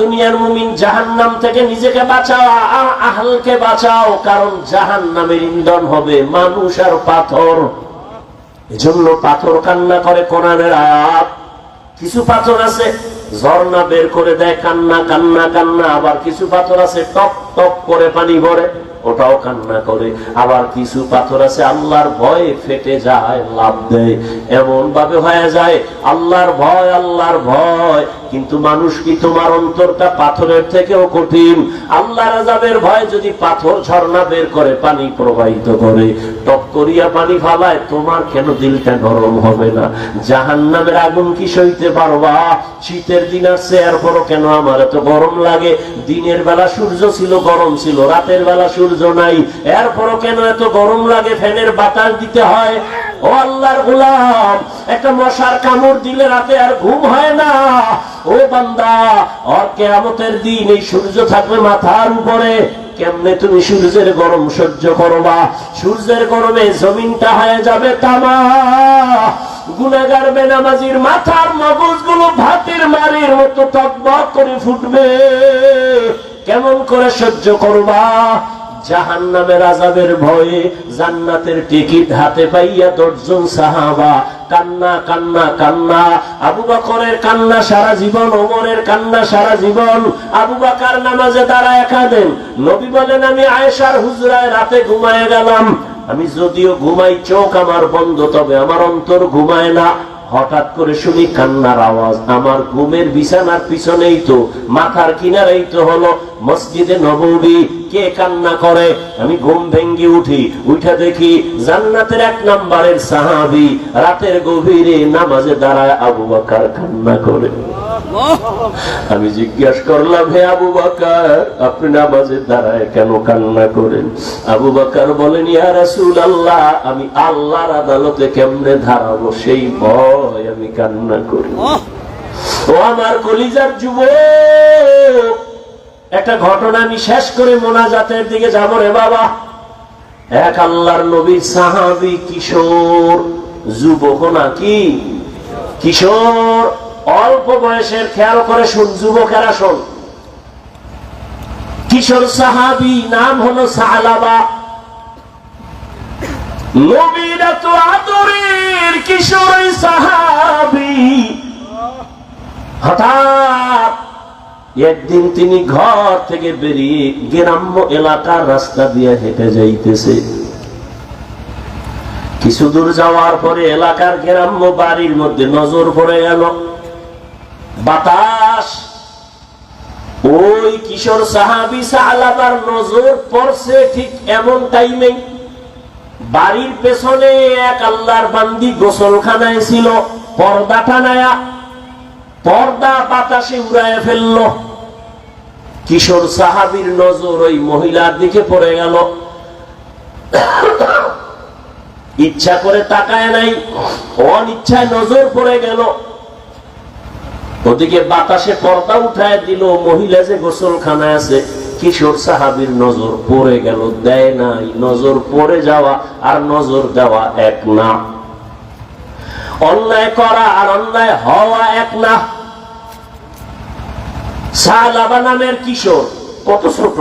দুনিয়ার মুমিন জাহান্নাম থেকে নিজেকে বাঁচাও আহলকে বাঁচাও, কারণ জাহান্নামের ইন্ধন হবে মানুষ আর পাথর। এজন্য পাথর কান্না করে কোরআনের আয়াত। কিছু পাথর আছে, ঝর্ণা বের করে দেয়, কান্না কান্না কান্না, আবার কিছু পাথর আছে, টপ টপ করে পানি ভরে, ওটাও কান্না করে। আবার কিছু পাথর আছে, আল্লাহর ভয়ে ফেটে যায়, লাভ দেয়। এমন ভাবে হয়ে যায়, আল্লাহর ভয় আল্লাহর ভয় কিন্তু মানুষ কি তোমার অন্তরটা পাথরের থেকেও কঠিন? আল্লাহ রাজাবের ভয় যদি পাথর ঝর্ণা বের করে, পানি প্রবাহিত করে, টপ করিয়া পানি ফালায়, তোমার কেন দিলটা গরম হবে না? জাহান নামের আগুন কি সইতে পারবা? শীতের দিন আসছে, এরপরও কেন আমার এত গরম লাগে? দিনের বেলা সূর্য ছিল, গরম ছিল, রাতের বেলা সূর্য নাই, এরপরও কেন এত গরম লাগে? ফ্যানের বাতাস দিতে হয়। ও আল্লাহর গোলাম, একটা মশার কামড় দিলে রাতে আর ঘুম হয় না। ও বান্দা, আর কেয়ামতের দিন এই সূর্য থাকবে মাথার উপরে। কেমনে তুমি সূর্যের গরম সহ্য করবা সূর্যের গরমে জমিনটা হয়ে যাবে তামা। গুনাগার বেনামাজির মাথার মগজগুলো ভাতের মারির মতো টকবক করে ফুটবে। কেমন করে সহ্য করবা? জাহান নামের আজাবের ভয়ে জান্নাতের টিকিট হাতে পাইয়া দশজন সাহাবা কান্না কান্না কান্না। আবু কান্না সারা জীবন, ওমরের কান্না সারা জীবন। আবু বাকার নামাজে দাঁড়ায় কাঁদেন। নবী বলেন, আমি আয়েশার হুজরায় রাতে ঘুমায় গেলাম। আমি যদিও ঘুমাই, চোখ আমার বন্ধ, তবে আমার অন্তর ঘুমায় না। হঠাৎ করে শুনি কান্নার আওয়াজ। আমার ঘুমের বিছানার পিছনেই তো, মাথার কিনারেই তো হলো মসজিদে নববী। কে কান্না করে? আমি ঘুম ভেঙ্গি উঠি, উঠা দেখি জান্নাতের এক নাম্বারের সাহাবি রাতের গভীরে নামাজে দাঁড়ায় আবু বাকার কান্না করে। আমি জিজ্ঞাসা করলাম, হে আবু বাকার, আপনি নামাজে দাঁড়ায় কেন কান্না করেন? আবু বাকার বলেন, ইয়া রাসূল আল্লাহ আমি আল্লাহর আদালতে কেমনে দাঁড়াবো? সেই ভয় আমি কান্না করি। ও আমার কলিজার যুবক একটা ঘটনা আমি শেষ করে মোনাজাতের দিকে যাব রে বাবা। এক আল্লাহর নবীর সাহাবি কিশোর, যুবক নাকি কিশোর, অল্প বয়সের খেয়াল করে শুন, যুবকেরা শোন কিশোর সাহাবি নাম হলো সাহালাবা নবীর এত আদরের কিশোর সাহাবি। হঠাৎ একদিন তিনি ঘর থেকে বেরিয়ে গ্রাম্য এলাকার রাস্তা দিয়ে হেঁটে যাইতেছে। কিছু দূর যাওয়ার পরে এলাকার গ্রাম্য বাড়ির মধ্যে নজর পড়ে গেল। বাতাস। ওই কিশোর সাহাবি সাহালাবার নজর পড়ছে ঠিক এমন টাইমে বাড়ির পেছনে এক আল্লাহর বান্দি গোসলখানায় ছিল, পর্দা টানায়া। পর্দা বাতাসে উড়ায় ফেলল। কিশোর সাহাবির নজর ওই মহিলার দিকে পড়ে গেল। ইচ্ছা করে তাকায় নাই, অনিচ্ছায় নজর পড়ে গেল। ওদিকে বাতাসে পর্দা উঠায় দিল, মহিলা যে গোসলখানায় আছে, কিশোর সাহাবির নজর পড়ে গেল। দেয় নাই, নজর পড়ে যাওয়া আর নজর দেওয়া এক না। অন্যায় করা আর অন্যায় হওয়া এক না। সাহালাবা নামের কিশোর, কত ছোট?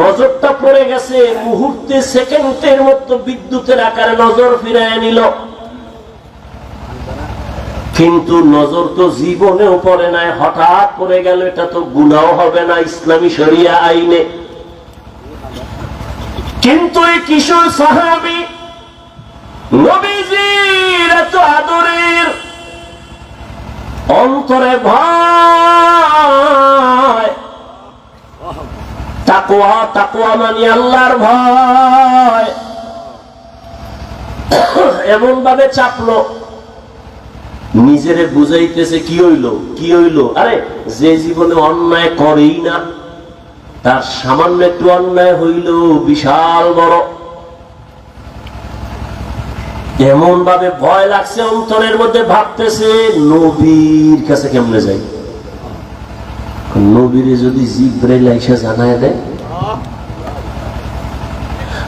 নজরটা পড়ে গেছে মুহূর্তে সেকেন্ডের মতো বিদ্যুতের আকারে নজর ফিরায় নিল। কিন্তু নজর তো জীবনেও পড়ে নাই, হঠাৎ পড়ে গেল, এটা তো গুনাও হবে না ইসলামী শরিয়া আইনে। কিন্তু এই কিশোর সাহাবি নবীজির এত আদরের অন্তরে ভয় তাকুয়া তাকুয়া মানি আল্লাহর ভয়। এমন ভাবে চাপলো বুঝাইতেছে, কি হইল? কি হইল? আরে, যে জীবনে অন্যায় করেই না, তার সামান্য একটু অন্যায় হইল বিশাল বড়। এমন ভাবে ভয় লাগছে, অন্তরের মধ্যে ভাবতেছে, নবীর কাছে কেমনে যাই? নবীরে যদি জিব্রাইল আইসা জানায় দেয়?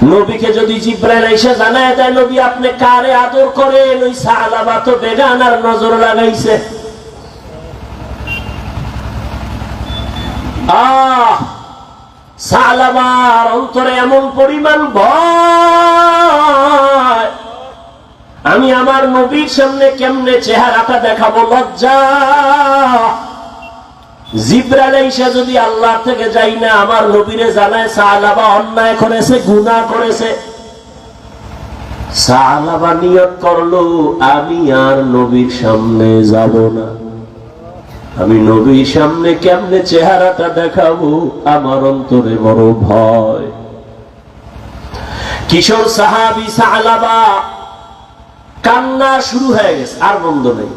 নবীকে যদি জিব্রাইল আইসা জানায় দেয়, নবী আপনি কারে আদর করেন? ওই সালাবা তো বেগানার নজর লাগাইছে। আহ! সালাবার অন্তরে এমন পরিমাণ ভয়। আমি আমার নবীর সামনে কেমনে চেহারাটা দেখাবো? লজ্জা। যদি আল্লাহ থেকে যাই না, আমার নবীরে জানায় সাহালাবা অন্যায় করেছে করেছে। সাহালাবা নিয়ত করল, আমি আর নবীর সামনে যাব না। আমি নবীর সামনে কেমনে চেহারাটা দেখাবো? আমার অন্তরে বড় ভয়। কিশোর সাহাবি সাহালাবা কান্না শুরু হয়ে গেছে, আর বন্ধ নেই।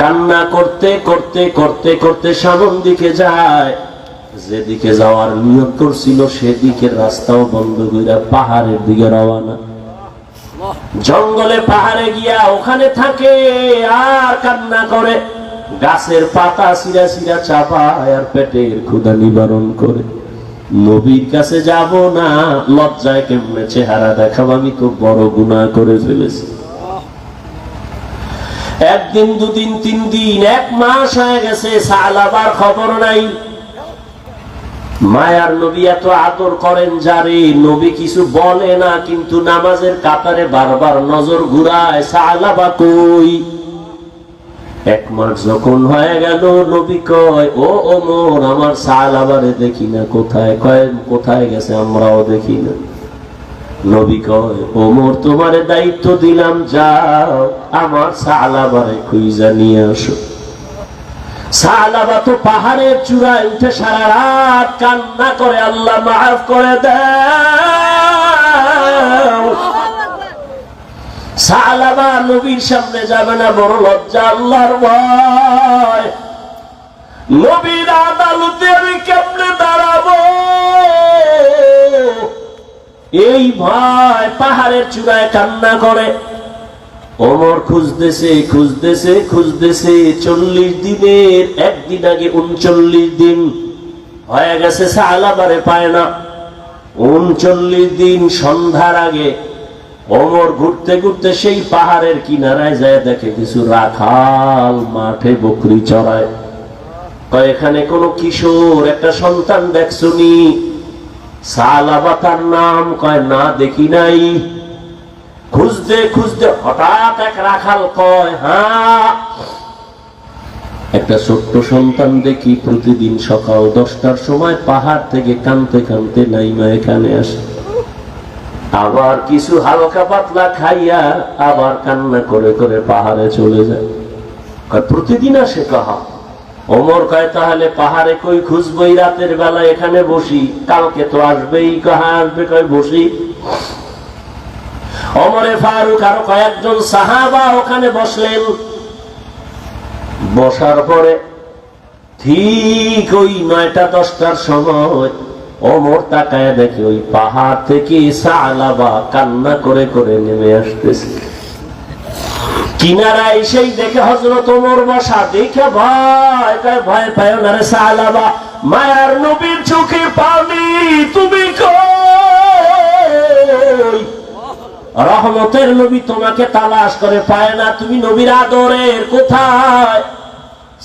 কান্না করতে করতে করতে করতে সামন দিকে যায়। যেদিকে যাওয়ার নিয়োগ করছিল, সেদিকে রাস্তাও বন্ধ করে পাহাড়ের দিকে রওয়ানা জঙ্গলে পাহাড়ে গিয়া ওখানে থাকে, আর কান্না করে। গাছের পাতা সিরা সিরা চাপায় আর পেটের ক্ষুদা নিবারণ করে। নবীর কাছে যাব না, লজ্জায় কেমনে চেহারা দেখাবো? আমি তো বড় গুণা করে ফেলেছি। একদিন, দুদিন তিন দিন এক মাস হয়ে গেছে সালাবার খবর নাই। মায়ার নবী এত আদর করেন যারে, নবী কিছু বলে না, কিন্তু নামাজের কাতারে বারবার নজর ঘুরায় সালাবা কই? এক মাস যখন হয়ে গেল, নবী কয়, ও ওমর, আমার সালাবারে দেখি না, কোথায় কয় কোথায় গেছে, আমরাও দেখি না। নবী কয়, ওমর, তোমারে দায়িত্ব দিলাম, যাও, আমার সালাবারে খুঁজা নিয়ে আসো। সালাবা তো পাহাড়ের চূড়ায় উঠে সারা রাত কান্না করে, আল্লাহ মাফ করে দাও। সালাবা নবীর সামনে যাবে না, বড় লজ্জা, আল্লাহর ভয়। নবীর আদালতে আমি কেমনে এই ভয় পাহাড়ের চূড়ায় কান্না করে। ওমর খুঁজতেছে খুঁজতেছে খুঁজতেছে, চল্লিশ দিনের, একদিন আগে উনচল্লিশ দিন। হয়ে গেছে সালাবারে পায় না। উনচল্লিশ দিন সন্ধ্যার আগে ওমর ঘুরতে ঘুরতে সেই পাহাড়ের কিনারায় যায়, দেখে কিছু রাখাল মাঠে বকরি চড়ায়। এখানে কোনো কিশোর, একটা সন্তান দেখছনি সালাবা তার নাম কয়, না, দেখি নাই। খুঁজতে খুঁজতে হঠাৎ এক রাখাল কয় হ্যাঁ। একটা ছোট্ট সন্তান দেখি প্রতিদিন সকাল দশটার সময় পাহাড় থেকে কানতে কানতে নাইমা এখানে আসে। আবার কিছু হালকা পাতলা খাইয়া আবার কান্না করে করে পাহাড়ে চলে যায়। প্রতিদিন আসে কাহা? ওমর কয়, তাহলে পাহাড়ে কই খুঁজবই রাতের বেলা, এখানে বসি? কালকে তো আসবেই, কাহা আসবে, কয় বসি? অমরে ফারুক আরও কয়েকজন সাহাবা ওখানে বসলেন। বসার পরে ঠিক ওই নয়টা দশটার সময় অমর তাকায় দেখে ওই পাহাড় থেকে সালাবা কান্না করে করে নেমে আসতেছে। কিনারা এসেই দেখে হজরত ওমর বসা, দেখে ভয়, কয়, ভয় পায় না রে মায়ার নবীর চোখে পানি, তুমি রহমতের নবী তোমাকে তালাশ করে, পায় না, তুমি নবীর আদরের কোথায়?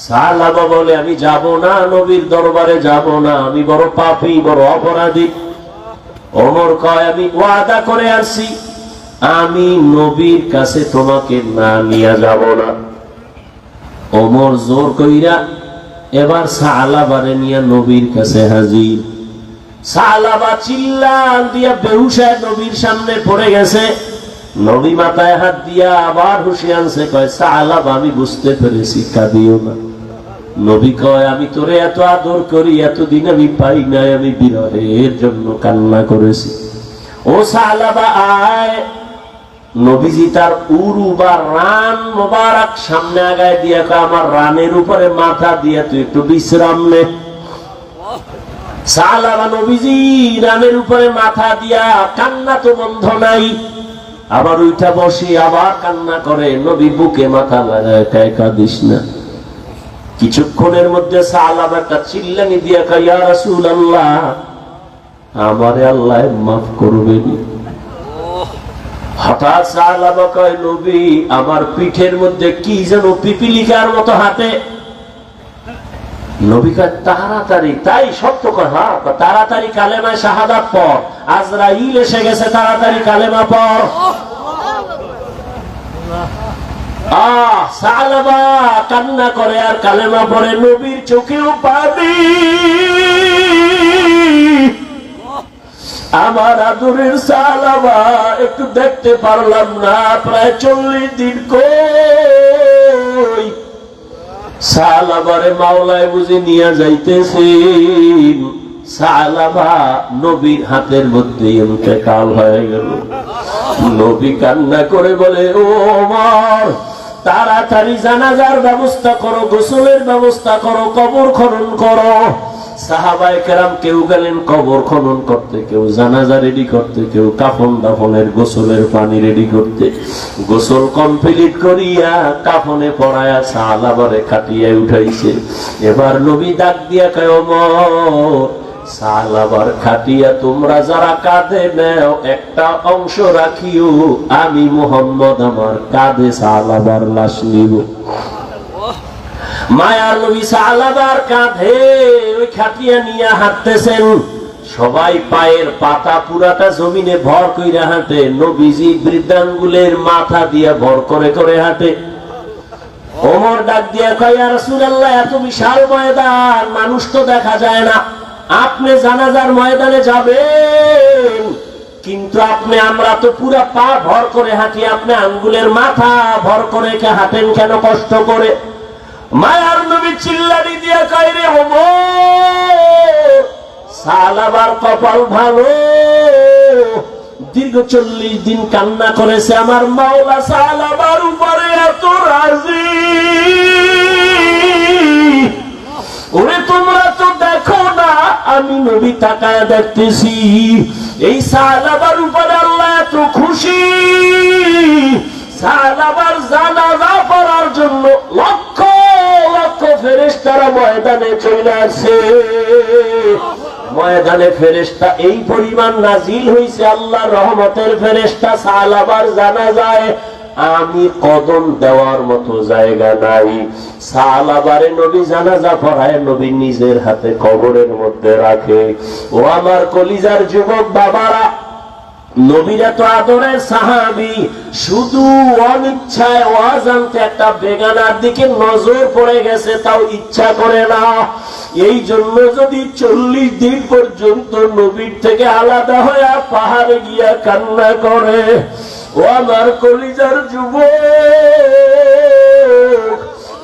সালাবা বলে, আমি যাব না, নবীর দরবারে যাব না, আমি বড় পাপী, বড় অপরাধী। ওমর কয়, আমি ওয়াদা করে আসছি। আমি নবীর কাছে তোমাকে না নিয়ে যাব না। ওমর জোর কইরা এবার সালাবারে নিয়ে নবীর কাছে হাজির। চিল্লান দিয়া নবীর সামনে পড়ে গেছে। নবী মাথায় হাত দিয়া আবার হুশি কয় আমি বুঝতে পেরেছি, কাঁদিও না। নবী কয়, আমি তোরে এত আদর করি, এতদিন আমি পাই নাই, আমি বিরহের জন্য কান্না করেছি। ও সালাবা আয় নবীজি তার উরু বা রান মোবারক সামনে আগায় দিয়ে আমার রানের উপরে মাথা দিয়ে তুই একটু বিশ্রাম নে। নবীজি, রানের উপরে মাথা দিয়া কান্না তো নাই। আবার উঠা বসে, আবার কান্না করে, নবী, বুকে মাথা লাগায় কাঁদিস না। কিছুক্ষণের মধ্যে একটা চিল্লানি দিয়া কাইয়া আল্লাহ আমারে আল্লাহ মাফ করবেন হঠাৎ সালাবা কয় নবী, আমার পিঠের মধ্যে কি যেন পিপিলিকার মতো হাতে। তাড়াতাড়ি, তাই সত্য কথা তাড়াতাড়ি কালেমায় শাহাদাত পর এসে গেছে তাড়াতাড়ি কালেমা পর আহ সালাবা কান্না করে আর কালেমা পরে নবীর চোখেও পাবি আমার আদরের সালাবা একটু দেখতে পারলাম না, প্রায় চল্লিশ দিন কই মাওলায় বুঝি নিয়ে নবীর হাতের মধ্যে হয়ে গেল। নবী কান্না করে বলে, ও আমার তাড়াতাড়ি জানাজার ব্যবস্থা করো, গোসলের ব্যবস্থা করো, কবর খনন করো। সাহাবায় কেরাম কেউ গেলেন কবর খনন করতে, কেউ জানাজা রেডি করতে, কেউ কাফন দাফনের গোসলের পানি রেডি করতে। গোসল কমপ্লিট করিয়া কাফনে পড়ায়া সাহাবারে খাটিয়া উঠাইছে। এবার নবী ডাক দিয়া ওমর সালাবার খাটিয়া তোমরা যারা কাঁধে নেও, একটা অংশ রাখিও, আমি মোহাম্মদ আমার কাঁধে সালাবার লাশ নিব। মায়ার নবী সালাবার কাঁধে ওই খাটিয়া নিয়ে হাঁটতেছেন। সবাই পায়ের পাতা পুরাটা জমিনে ভর কইরা হাঁটে। নবীজি বৃদ্ধাঙ্গুলের মাথা দিয়া ভর করে করে হাঁটে। ওমর ডাক দিয়া কয় রাসূলুল্লাহ, এত বিশাল ময়দান, মানুষ তো দেখা যায় না। আপনি জানাজার ময়দানে যাবেন। কিন্তু আপনি, আমরা তো পুরা পা ভর করে হাঁটি। আপনি আঙ্গুলের মাথা ভর করে হাঁটেন কেন কষ্ট করে? মায়ার নবী চিল্লানি দিয়া কয় রে ওমর সালাবার কপাল ভালো। দীর্ঘ চল্লিশ দিন কান্না করেছে আমার মাওলা সালাবার উপরে এত রাজি। ওরে, তোমরা তো দেখো না, আমি নবী তাকায় দেখতেছি। এই সালাবার উপরে আল্লাহ এত খুশি। সালাবার জানাজা পড়ার জন্য লক্ষ লক্ষ ফেরেশতারা ময়দানে চলে আসে। ময়দানে ফেরেশতা এই পরিমাণ নাজিল হইছে আল্লাহ রহমতের ফেরেশতা সালাবার জানা যায়, আমি কদম দেওয়ার মতো জায়গা নাই। সালাবারে নবী জানাজা পড়ায় নবী নিজের হাতে কবরের মধ্যে রাখে। ও আমার কলিজার যুবক বাবারা নবীরা তো আদরের সাহাবি। শুধু অনিচ্ছায় অজান্তে একটা বেগানার দিকে নজর পড়ে গেছে, তাও ইচ্ছা করে না। এই জন্য যদি চল্লিশ দিন পর্যন্ত নবীর থেকে আলাদা হয়ে পাহাড়ে গিয়া কান্না করে, ও আমার কলিজার যুবক,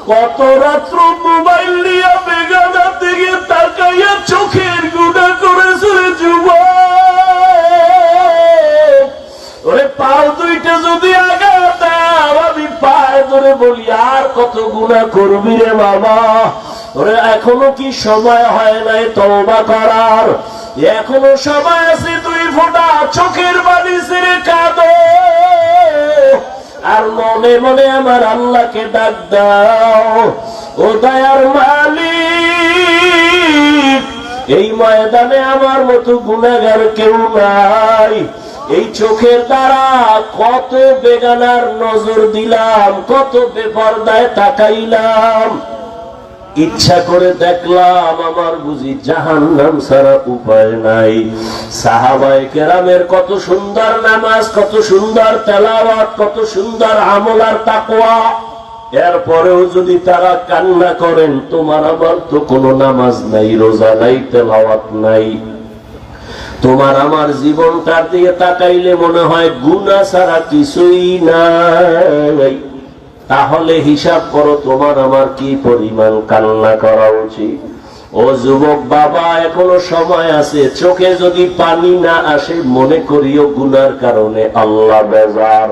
কত রাত্র মোবাইল নিয়ে বেগানার দিকে তাকাইয়া চোখের গুণা করেছে যুবক। ধরে বলি, আর কত গুণা করবি রে বাবা? ওরে, এখনও কি সময় হয় নাই তওবা করার? এখনও সময় আছে দুই ফোঁটা চোখের বাড়ি ছেড়ে কাঁদো। আর মনে মনে আমার আল্লাহকে ডাক দাও, ও দয়ার মালিক, এই ময়দানে আমার মতো গুণাগার কেউ নাই। এই চোখের দ্বারা কত বেগানার নজর দিলাম, কত বেপরদায় তাকাইলাম। ইচ্ছা করে দেখলাম, আমার বুঝি জাহান নাম ছাড়া উপায় নাই। সাহাবাই কেরামের কত সুন্দর নামাজ, কত সুন্দর তেলাওয়াত, কত সুন্দর আমল আর তাকওয়া। এরপরেও যদি তারা কান্না করেন, তোমার আমার তো কোনো নামাজ নাই, রোজা নাই, তেলাওয়াত নাই। তোমার আমার জীবনটার দিকে তাকাইলে মনে হয় গুণা ছাড়া কিছুই নাই। তাহলে হিসাব করো তোমার আমার কি পরিমাণ কান্না করা উচিত। ও যুবক বাবা, এখনও সময় আছে, চোখে যদি পানি না আসে, মনে করিও গুনার কারণে আল্লাহ বেজার।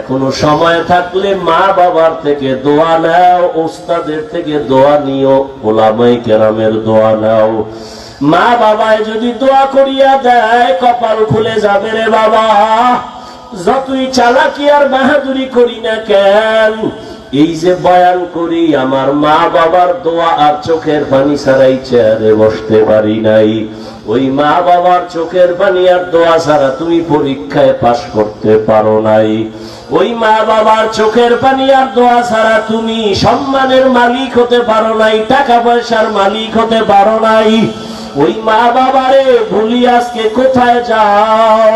এখনও সময় থাকলে মা বাবার থেকে দোয়া নাও, ওস্তাদের থেকে দোয়া নিও ওলামাই কেরামের দোয়া নাও। মা বাবায় যদি দোয়া করিয়া দেয়, কপাল খুলে যাবে রে বাবা। যতই চালাকি আর বাহাদুরি করি না কেন, এই যে বয়ান করি, আমার মা বাবার দোয়া আর চোখের পানি ছাড়াই চেয়ারে বসতে পারি নাই। ওই মা বাবার চোখের পানি আর দোয়া ছাড়া তুমি পরীক্ষায় পাশ করতে পারো নাই। ওই মা বাবার চোখের পানি আর দোয়া ছাড়া তুমি সম্মানের মালিক হতে পারো নাই, টাকা পয়সার মালিক হতে পারো নাই। ওই মা বাবারে ভুলি আজকে কোথায় যাও?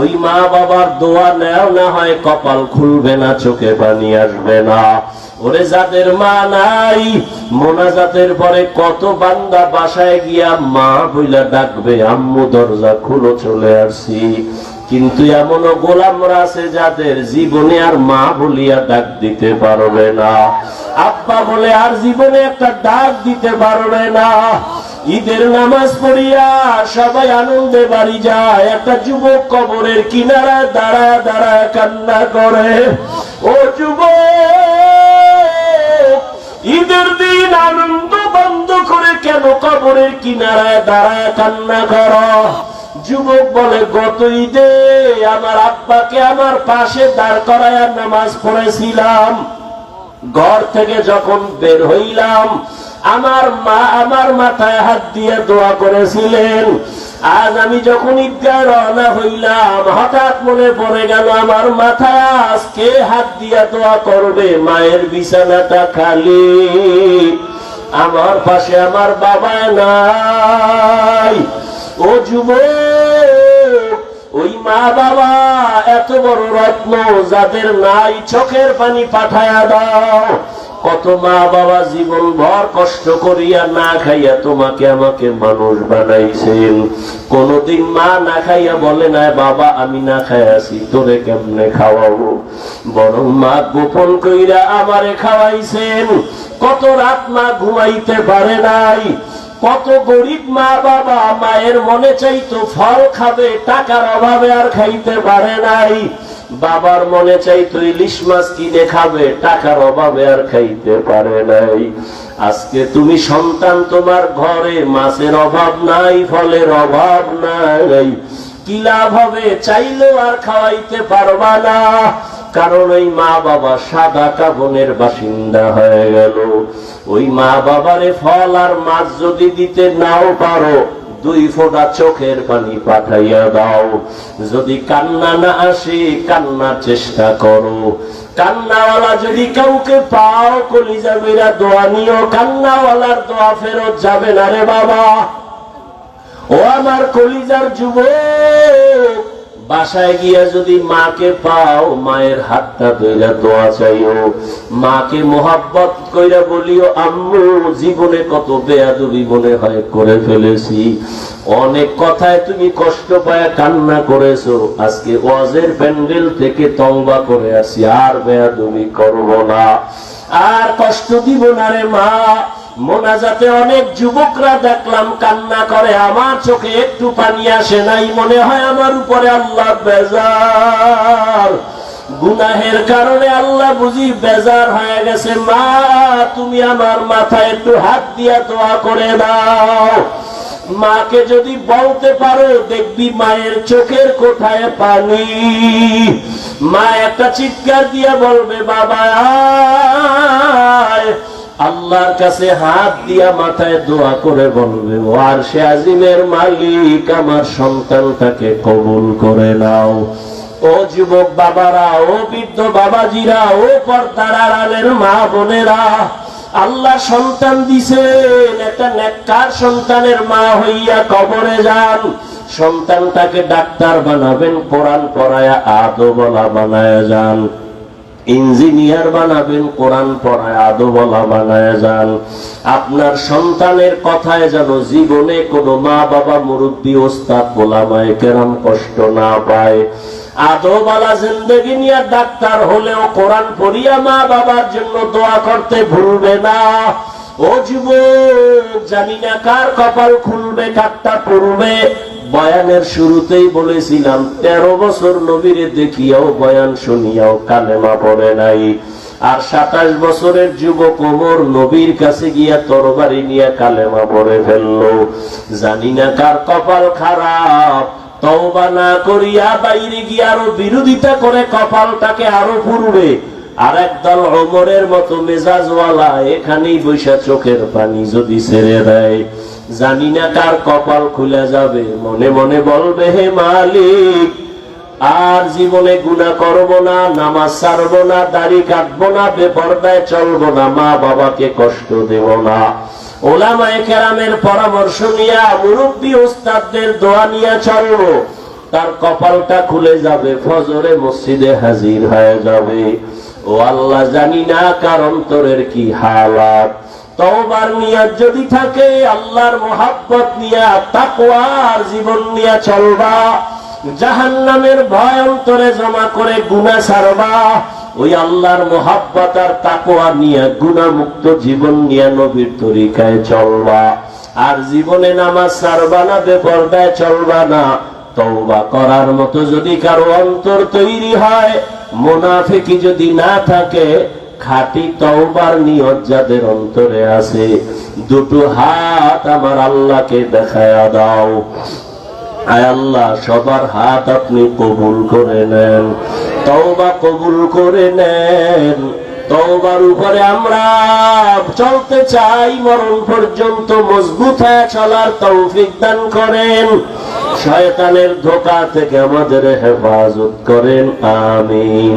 ওই মা বাবার দোয়া নেও, না হয় কপাল খুলবে না, চোখে পানি আসবে না। ওরে যাদের মা নাই, মোনাজাতের পরে কত বান্দা বাসায় গিয়া মা বইলা ডাকবে, আম্মু, দরজা খুলো, চলে আসছি। কিন্তু এমনও গোলামরা আছে যাদের জীবনে আর মা বলিয়া ডাক দিতে পারবে না। আব্বা বলে, আর জীবনে একটা ডাক দিতে পারবে না। ঈদের নামাজ পড়িয়া সবাই আনন্দে বাড়ি যায়। একটা যুবক কবরের কিনারায় দাঁড়া দাঁড়া কান্না করে। ও যুবক, ঈদের দিন আনন্দ বন্ধ করে কেন কবরের কিনারায় দাঁড়ায় কান্না কর? যুবক বলে, গত ঈদে আমার আব্বাকে আমার পাশে দাঁড় করায় নামাজ পড়েছিলাম। ঘর থেকে যখন বের হইলাম আমার মা, আমার মাথায় হাত দিয়ে দোয়া করেছিলেন। আজ আমি যখন ঈদগায় রওনা হইলাম, হঠাৎ মনে পড়ে গেল আমার মাথায় আজকে হাত দিয়া দোয়া করবে, মায়ের বিছানাটা খালি। আমার পাশে আমার বাবা নাই। ও যুবক, ওই মা বাবা এত বড় রত্ন যাদের নাই, চোখের পানি পাঠায়া দাও। কত মা বাবা জীবন ভর কষ্ট করিয়া না খাইয়া তোমাকে আমাকে মানুষ বানাইছেন। কোনদিন মা না খাইয়া বলে, না বাবা, আমি না খাইয়াছি তোরে কেমনে খাওয়াবো? বরং মা গোপন কইরা আমারে খাওয়াইছেন। কত রাত মা ঘুমাইতে পারে নাই। কত গরিব মা বাবা মায়ের মনে চাইতো, ফল খাবে, টাকার অভাবে আর খাইতে পারে নাই। বাবার মনে চাইতো ইলিশ মাছ কিনে খাবে, টাকার অভাবে আর খাইতে পারে নাই। আজকে তুমি সন্তান তোমার ঘরে, মাছের অভাব নাই, ফলের অভাব নাই। কি লাভ হবে? চাইলেও আর খাওয়াইতে পারবা না। কারণ ওই মা বাবা সাদা কাবনের বাসিন্দা হয়ে গেল। ওই মা বাবারে ফল আর মাছ যদি দিতে নাও পারো দুই ফোঁটা চোখের পানি পাঠাইয়া দাও। যদি কান্না না আসে, কান্নার চেষ্টা করো। কান্নাওয়ালা যদি কাউকে পাও, কলিজা মেরা দোয়া নিও। কান্নাওয়ালার দোয়া ফেরত যাবে না রে বাবা। ও আমার কলিজার যুবক বাসায় গিয়া যদি মাকে পাও, মায়ের হাতটা ধইরা দোয়া চাইও। মাকে মোহাব্বত কইরা বলিও, আম্মু, জীবনে কত বেয়াদবি মনে হয় করে ফেলেছি। অনেক কথায় তুমি কষ্ট পায় কান্না করেছ। আজকে ওয়াজের প্যান্ডেল থেকে তংবা করে আসি, আর বেয়াদবি করব না। আর কষ্ট দিব না রে মা। মোনাজাতে অনেক যুবকরা দেখলাম কান্না করে, আমার চোখে একটু পানি আসে নাই, মনে হয় আমার উপরে আল্লাহ বেজার। গুনাহের কারণে আল্লাহ বুঝি বেজার হয়ে গেছে। মা, তুমি আমার মাথায় একটু হাত দিয়া দোয়া করে দাও। মাকে যদি বলতে পারো, দেখবি মায়ের চোখের কোঠায় পানি। মা একটা চিৎকার দিয়া বলবে, বাবা। আল্লাহর কাছে হাত দিয়া মাথায় দোয়া করে বলবে, ও আর সে আজিমের মালিক, আমার সন্তানটাকে কবুল করে নাও। ও যুবক বাবারা, ও বৃদ্ধ বাবাজিরা, ও পর্দার আড়ালের মা বোনেরা, আল্লাহ সন্তান দিছেন, একটা নেককার সন্তানের মা হইয়া কবরে যান। সন্তানটাকে ডাক্তার বানাবেন, কোরআন পড়ায়া আদবলা বানায় যান। ইঞ্জিনিয়ার বানাবেন, কোরআন পড়ায় আদবলা বানায় যান। আপনার সন্তানের কথায় যেন জীবনে কোনো মা বাবা মুরব্বী, ওস্তাদ গোলামায় কেরাম কষ্ট না পায়। আদবালা জিন্দগি নিয়ে ডাক্তার হলেও কোরআন পড়িয়া মা বাবার জন্য দোয়া করতে ভুলবে না। ও যুবক, জানি না কার কপাল খুলবে, কারটা পড়বে বয়ানের শুরুতেই বলেছিলাম, তেরো বছর নবীরে দেখিয়াও বয়ান শুনিয়াও কালেমা পড়ে নাই। আর সাতাশ বছরের যুবক ওমর নবীর কাছে গিয়া তরবারি নিয়ে কালেমা পড়ে ফেলল। জানি না কার কপাল খারাপ, তওবা না করিয়া বাইরে গিয়ে আরও বিরোধিতা করে কপালটাকে আরও পুরবে। আর একদল অমরের মতো মেজাজওয়ালা এখানেই বৈশা চোখের পানি যদি ছেড়ে দেয়। জানি না কার কপাল খুলে যাবে। মনে মনে বলবে, হে মালিক, আর জীবনে গুণা করব না, নামাজ ছাড়ব না, দাড়ি কাটবো না, বেপরদায় চলবো না মা বাবাকে কষ্ট দেব না। ওলামায়ে কেরামের পরামর্শ নিয়া মুরব্বী ওস্তাদদের দোয়া নিয়ে চলবো। তার কপালটা খুলে যাবে, ফজরে মসজিদে হাজির হয়ে যাবে। ও আল্লাহ, জানি না কার অন্তরের কি হালাত। তওবার যদি থাকে, আল্লাহর মোহাব্বত নিয়া, তাকওয়ার জীবন নিয়া চলবা। জাহান্নামের ভয় অন্তরে জমা করে গুনাহ সারবা। ওই আল্লাহর মোহাব্বত আর তাকওয়া নিয়ে গুণামুক্ত জীবন নিয়ে নবীর তরিকায় চলবা। আর জীবনে নামাজ সারবা না, বেপরদায় চলবা না। তওবা করার মতো যদি কারও অন্তর তৈরি হয়, মোনাফেকি যদি না থাকে খাঁটি তওবার নিয়ত যাদের অন্তরে আছে, দুটো হাত আমার আল্লাহকে দেখায়া দাও। আয় আল্লাহ, সবার হাত আপনি কবুল করে নেন। তওবা কবুল করে নেন। তওবার উপরে আমরা চলতে চাই, মরণ পর্যন্ত মজবুত হয়ে চলার তৌফিক দান করেন। শয়তানের ধোকা থেকে আমাদের হেফাজত করেন, আমিন।